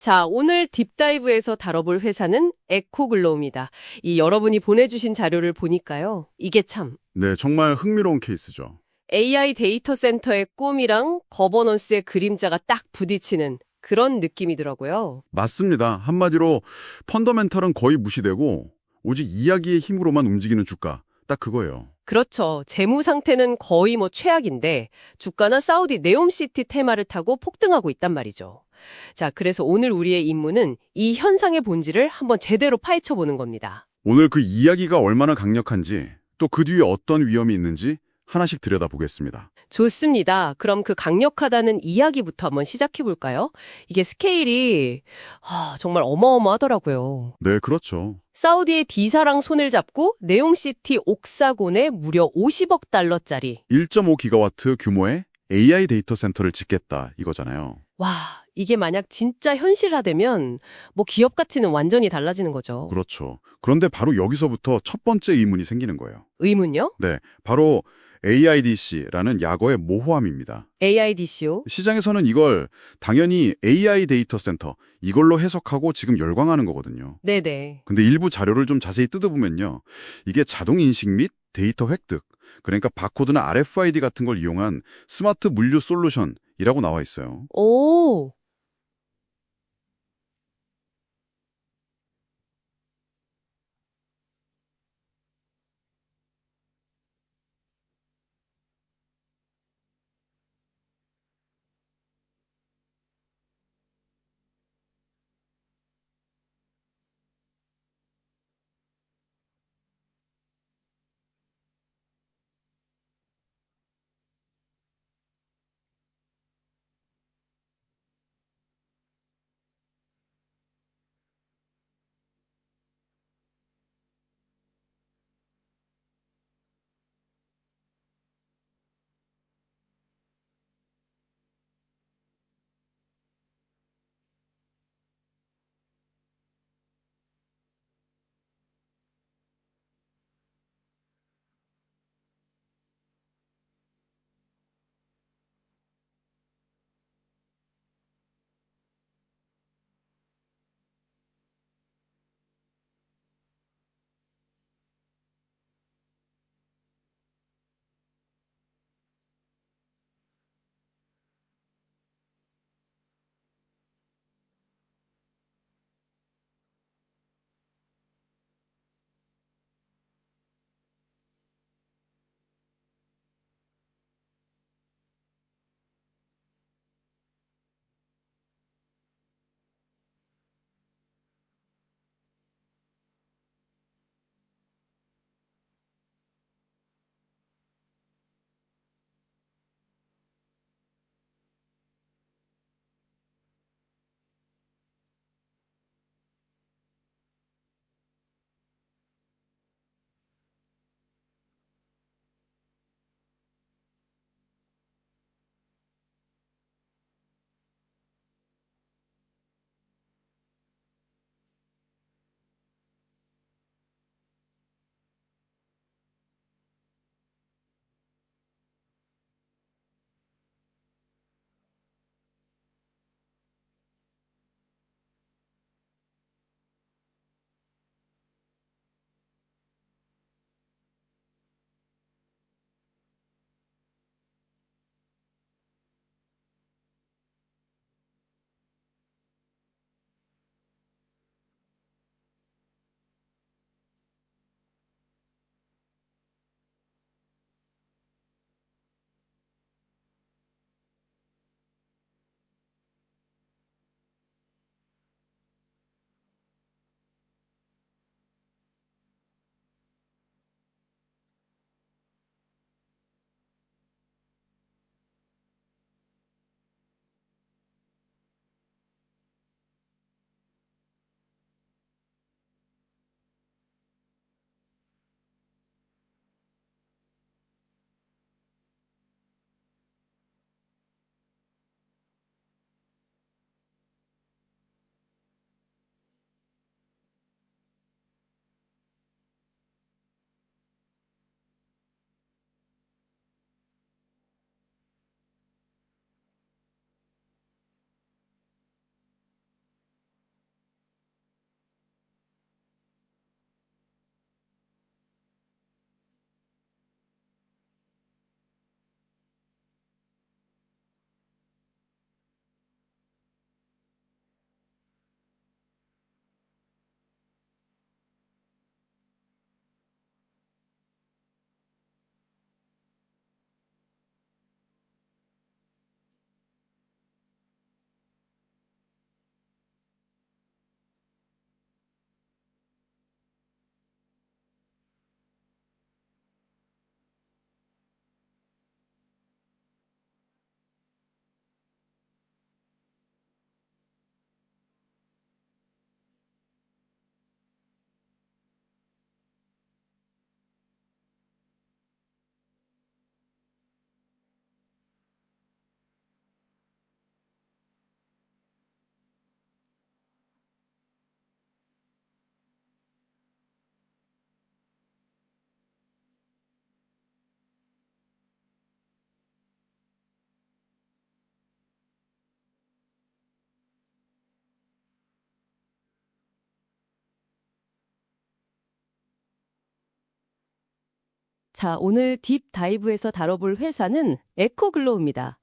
자, 오늘 딥다이브에서 다뤄볼 회사는 에코글로우입니다. 이 여러분이 보내주신 자료를 보니까요. 이게 참 네, 정말 흥미로운 케이스죠. AI 데이터 센터의 꿈이랑 거버넌스의 그림자가 딱 부딪히는 그런 느낌이더라고요. 맞습니다. 한마디로 펀더멘털은 거의 무시되고 오직 이야기의 힘으로만 움직이는 주가. 딱 그거예요. 그렇죠. 재무 상태는 거의 뭐 최악인데 주가나 사우디 네옴시티 테마를 타고 폭등하고 있단 말이죠. 자, 그래서 오늘 우리의 임무는 이 현상의 본질을 한번 제대로 파헤쳐 보는 겁니다. 오늘 그 이야기가 얼마나 강력한지 또 그 뒤에 어떤 위험이 있는지 하나씩 들여다보겠습니다. 좋습니다. 그럼 그 강력하다는 이야기부터 한번 시작해 볼까요? 이게 스케일이 아, 정말 어마어마하더라고요. 네, 그렇죠. 사우디의 D사랑 손을 잡고 네옴시티 옥사곤에 무려 50억 달러짜리. 1.5기가와트 규모의 AI 데이터 센터를 짓겠다 이거잖아요. 와, 이게 만약 진짜 현실화되면 뭐 기업 가치는 완전히 달라지는 거죠. 그렇죠. 그런데 바로 여기서부터 첫 번째 의문이 생기는 거예요. 의문요? 네, 바로 AIDC라는 약어의 모호함입니다. AIDCO? 시장에서는 이걸 당연히 AI 데이터 센터 이걸로 해석하고 지금 열광하는 거거든요. 네네. 근데 일부 자료를 좀 자세히 뜯어보면요. 이게 자동 인식 및 데이터 획득, 그러니까 바코드나 RFID 같은 걸 이용한 스마트 물류 솔루션이라고 나와 있어요. 오, 자, 오늘 딥 다이브에서 다뤄볼 회사는 에코글로우입니다.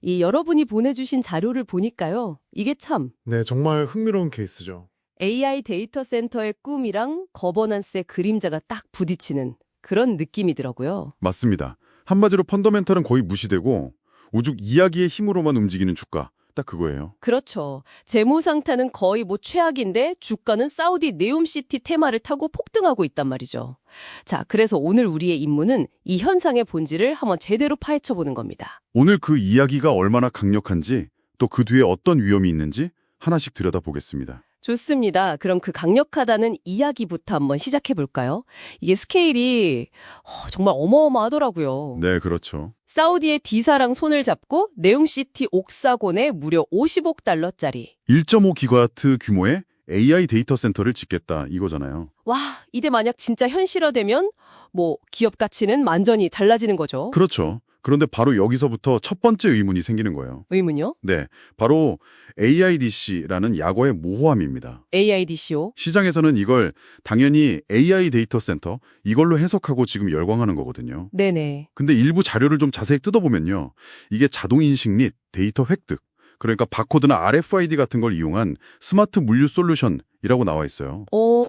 이 여러분이 보내주신 자료를 보니까요. 이게 참 네, 정말 흥미로운 케이스죠. AI 데이터 센터의 꿈이랑 거버넌스의 그림자가 딱 부딪히는 그런 느낌이더라고요. 맞습니다. 한마디로 펀더멘탈은 거의 무시되고 오죽 이야기의 힘으로만 움직이는 주가. 딱 그거예요. 그렇죠. 재무 상태는 거의 뭐 최악인데 주가는 사우디 네옴시티 테마를 타고 폭등하고 있단 말이죠. 자, 그래서 오늘 우리의 임무는 이 현상의 본질을 한번 제대로 파헤쳐 보는 겁니다. 오늘 그 이야기가 얼마나 강력한지 또 그 뒤에 어떤 위험이 있는지 하나씩 들여다보겠습니다. 좋습니다. 그럼 그 강력하다는 이야기부터 한번 시작해 볼까요? 이게 스케일이 어, 정말 어마어마하더라고요. 네, 그렇죠. 사우디의 D사랑 손을 잡고 네옴시티 옥사곤에 무려 50억 달러짜리. 1.5 기가와트 규모의 AI 데이터 센터를 짓겠다 이거잖아요. 와, 이게 만약 진짜 현실화되면 뭐 기업 가치는 완전히 달라지는 거죠. 그렇죠. 그런데 바로 여기서부터 첫 번째 의문이 생기는 거예요. 의문요? 네, 바로 AIDC라는 약어의 모호함입니다. AIDCO. 시장에서는 이걸 당연히 AI 데이터 센터 이걸로 해석하고 지금 열광하는 거거든요. 네네. 근데 일부 자료를 좀 자세히 뜯어보면요. 이게 자동 인식 및 데이터 획득, 그러니까 바코드나 RFID 같은 걸 이용한 스마트 물류 솔루션이라고 나와 있어요. 어,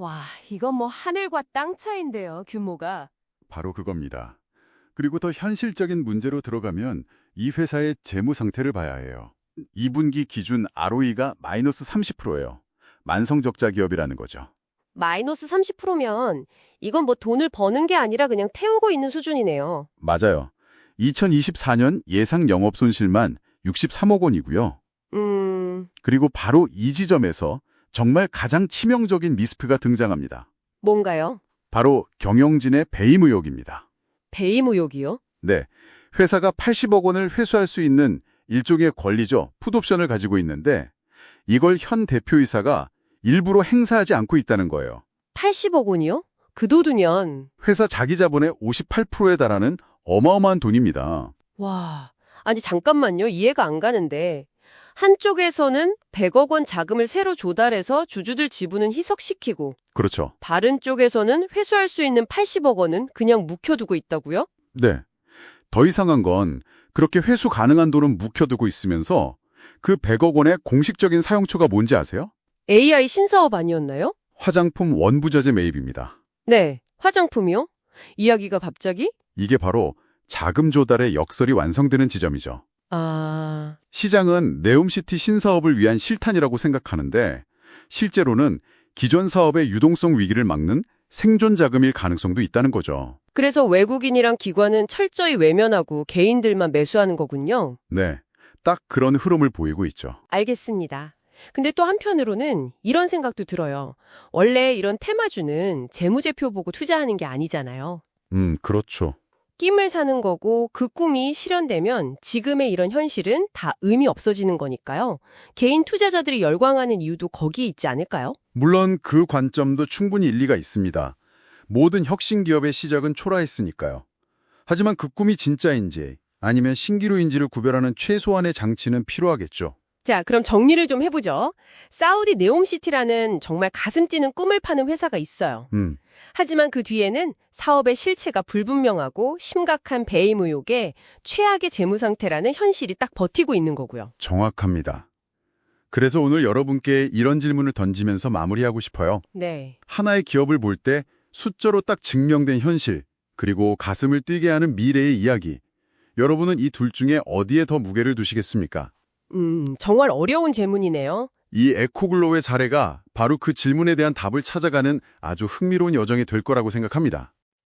와, 이건 뭐 하늘과 땅 차인데요, 규모가. 바로 그겁니다. 그리고 더 현실적인 문제로 들어가면 이 회사의 재무 상태를 봐야 해요. 2분기 기준 ROE가 마이너스 30%예요. 만성적자 기업이라는 거죠. 마이너스 30%면 이건 뭐 돈을 버는 게 아니라 그냥 태우고 있는 수준이네요. 맞아요. 2024년 예상 영업 손실만 63억 원이고요. 음, 그리고 바로 이 지점에서 정말 가장 치명적인 미스크가 등장합니다. 뭔가요? 바로 경영진의 배임 의혹입니다. 배임 의혹이요? 네, 회사가 80억 원을 회수할 수 있는 일종의 권리죠. 풋옵션을 가지고 있는데 이걸 현 대표이사가 일부러 행사하지 않고 있다는 거예요. 80억 원이요? 그 돈이면 회사 자기 자본의 58%에 달하는 어마어마한 돈입니다. 와, 아니 잠깐만요. 이해가 안 가는데 한쪽에서는 100억 원 자금을 새로 조달해서 주주들 지분은 희석시키고 그렇죠. 다른 쪽에서는 회수할 수 있는 80억 원은 그냥 묵혀두고 있다고요? 네. 더 이상한 건 그렇게 회수 가능한 돈은 묵혀두고 있으면서 그 100억 원의 공식적인 사용처가 뭔지 아세요? AI 신사업 아니었나요? 화장품 원부자재 매입입니다. 네, 화장품이요? 이야기가 갑자기? 이게 바로 자금 조달의 역설이 완성되는 지점이죠. 아, 시장은 네옴시티 신사업을 위한 실탄이라고 생각하는데 실제로는 기존 사업의 유동성 위기를 막는 생존 자금일 가능성도 있다는 거죠. 그래서 외국인이랑 기관은 철저히 외면하고 개인들만 매수하는 거군요. 네. 딱 그런 흐름을 보이고 있죠. 알겠습니다. 근데 또 한편으로는 이런 생각도 들어요. 원래 이런 테마주는 재무제표 보고 투자하는 게 아니잖아요. 음, 그렇죠. 꿈을 사는 거고 그 꿈이 실현되면 지금의 이런 현실은 다 의미 없어지는 거니까요. 개인 투자자들이 열광하는 이유도 거기에 있지 않을까요? 물론 그 관점도 충분히 일리가 있습니다. 모든 혁신 기업의 시작은 초라했으니까요. 하지만 그 꿈이 진짜인지 아니면 신기루인지를 구별하는 최소한의 장치는 필요하겠죠. 자, 그럼 정리를 좀 해보죠. 사우디 네옴시티라는 정말 가슴 뛰는 꿈을 파는 회사가 있어요. 음, 하지만 그 뒤에는 사업의 실체가 불분명하고 심각한 배임 의혹에 최악의 재무 상태라는 현실이 딱 버티고 있는 거고요. 정확합니다. 그래서 오늘 여러분께 이런 질문을 던지면서 마무리하고 싶어요. 네. 하나의 기업을 볼 때 숫자로 딱 증명된 현실, 그리고 가슴을 뛰게 하는 미래의 이야기. 여러분은 이 둘 중에 어디에 더 무게를 두시겠습니까? 음, 정말 어려운 질문이네요. 이 에코글로우의 사례가 바로 그 질문에 대한 답을 찾아가는 아주 흥미로운 여정이 될 거라고 생각합니다.